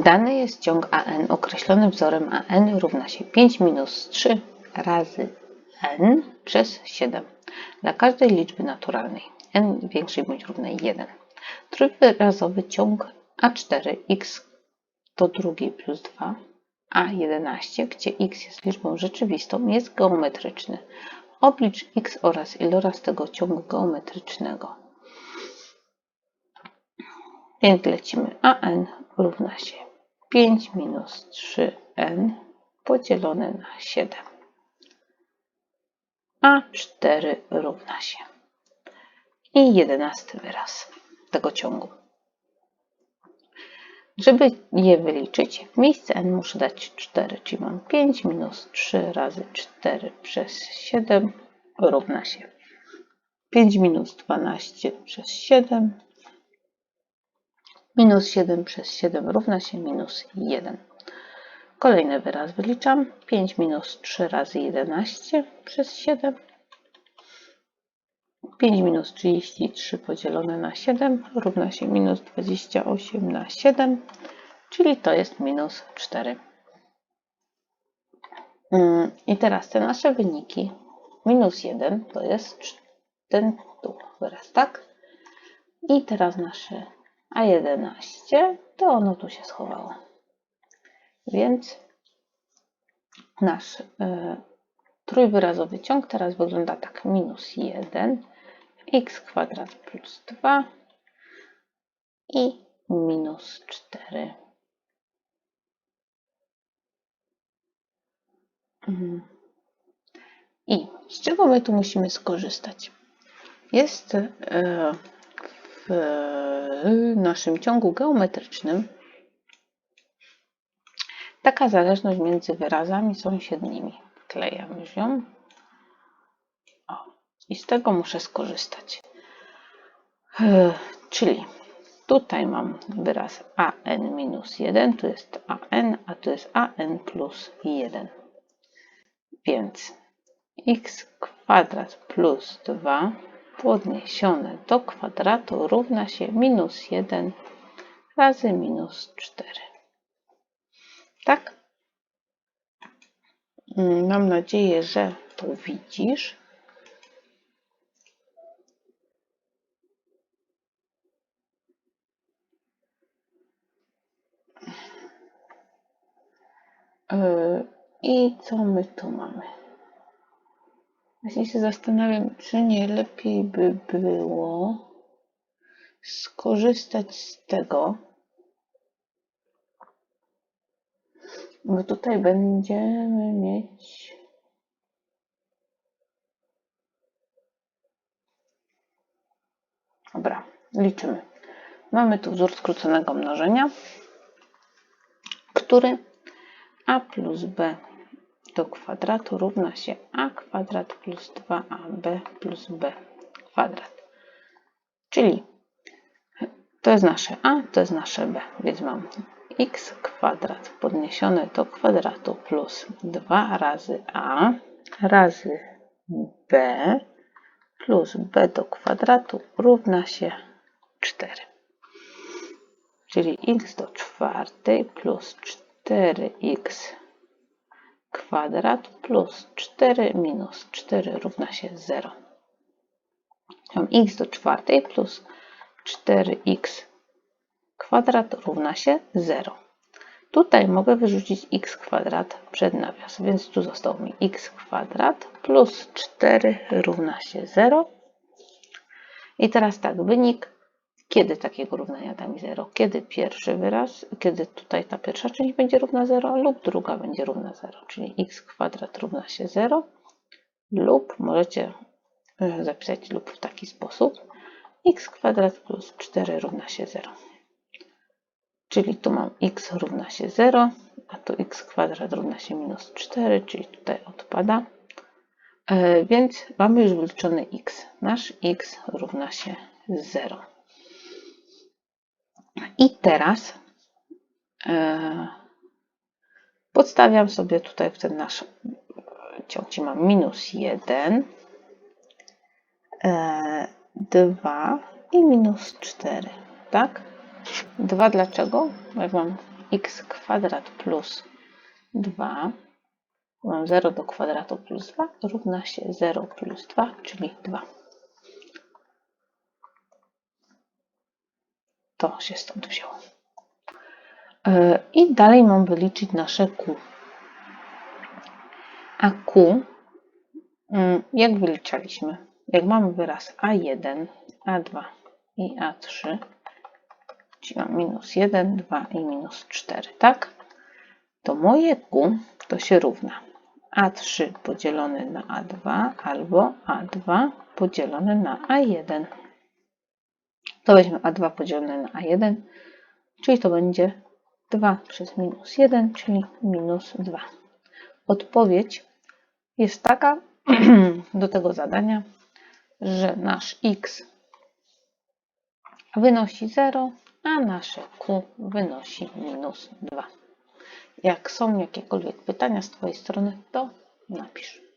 Dany jest ciąg AN określony wzorem AN równa się 5 minus 3 razy n przez 7 dla każdej liczby naturalnej n większej bądź równej 1. Trójwyrazowy ciąg A4x do drugiej plus 2 A11, gdzie x jest liczbą rzeczywistą, jest geometryczny. Oblicz x oraz iloraz tego ciągu geometrycznego. Więc lecimy. AN równa się 5 minus 3n podzielone na 7. A4 równa się. I jedenasty wyraz tego ciągu. Żeby je wyliczyć, w miejsce n muszę dać 4, czyli mam 5 minus 3 razy 4 przez 7 równa się 5 minus 12 przez 7 minus 7 przez 7 równa się minus 1. Kolejny wyraz wyliczam. 5 minus 3 razy 11 przez 7. 5 minus 33 podzielone na 7 równa się minus 28 na 7, czyli to jest minus 4. Mm, I teraz te nasze wyniki, minus 1 to jest ten tu wyraz, tak? I teraz nasze A11 to ono tu się schowało. Więc nasz y, trójwyrazowy ciąg teraz wygląda tak. Minus 1, x kwadrat plus 2 i minus 4. Mhm. I z czego my tu musimy skorzystać? Jest y, w naszym ciągu geometrycznym taka zależność między wyrazami sąsiednimi. Klejam już ją. O, I z tego muszę skorzystać. Czyli tutaj mam wyraz an minus 1, tu jest an, a tu jest an plus 1. Więc x kwadrat plus 2 podniesione do kwadratu równa się minus 1 razy minus 4. Tak? Mm, mam nadzieję, że to widzisz. Yy, I co my tu mamy? Właśnie się zastanawiam, czy nie lepiej by było skorzystać z tego, bo tutaj będziemy mieć Dobra, liczymy. Mamy tu wzór skróconego mnożenia, który a plus b do kwadratu równa się a kwadrat plus 2ab plus b kwadrat. Czyli to jest nasze a, to jest nasze b, więc mam x kwadrat podniesione do kwadratu plus 2 razy a razy b plus b do kwadratu równa się 4. Czyli x do czwartej plus 4x kwadrat plus 4 minus 4 równa się 0. Mam x do czwartej plus 4x kwadrat równa się 0. Tutaj mogę wyrzucić x kwadrat przed nawias, więc tu został mi x kwadrat plus 4 równa się 0. I teraz tak, wynik kiedy takiego równania da mi 0? Kiedy pierwszy wyraz, kiedy tutaj ta pierwsza część będzie równa 0 lub druga będzie równa 0, czyli x kwadrat równa się 0 lub możecie e, zapisać lub w taki sposób x kwadrat plus 4 równa się 0. Czyli tu mam x równa się 0, a tu x kwadrat równa się minus 4, czyli tutaj odpada. E, więc mamy już wyliczony x. Nasz x równa się 0. I teraz e, podstawiam sobie tutaj w ten nasz ciąg, gdzie mam minus 1, e, 2 i minus 4, tak? 2 dlaczego? Bo jak mam x kwadrat plus 2, mam 0 do kwadratu plus 2, równa się 0 plus 2, czyli 2. To się stąd wzięło. E, I dalej mam wyliczyć nasze Q. A Q, mm, jak wyliczaliśmy? Jak mamy wyraz A1, A2 i A3, czyli mam minus 1, 2 i minus 4, tak? To moje Q to się równa A3 podzielone na A2 albo A2 podzielone na A1. To weźmy A2 podzielone na A1, czyli to będzie 2 przez minus 1, czyli minus 2. Odpowiedź jest taka do tego zadania, że nasz x wynosi 0, a nasze q wynosi minus 2. Jak są jakiekolwiek pytania z Twojej strony, to napisz.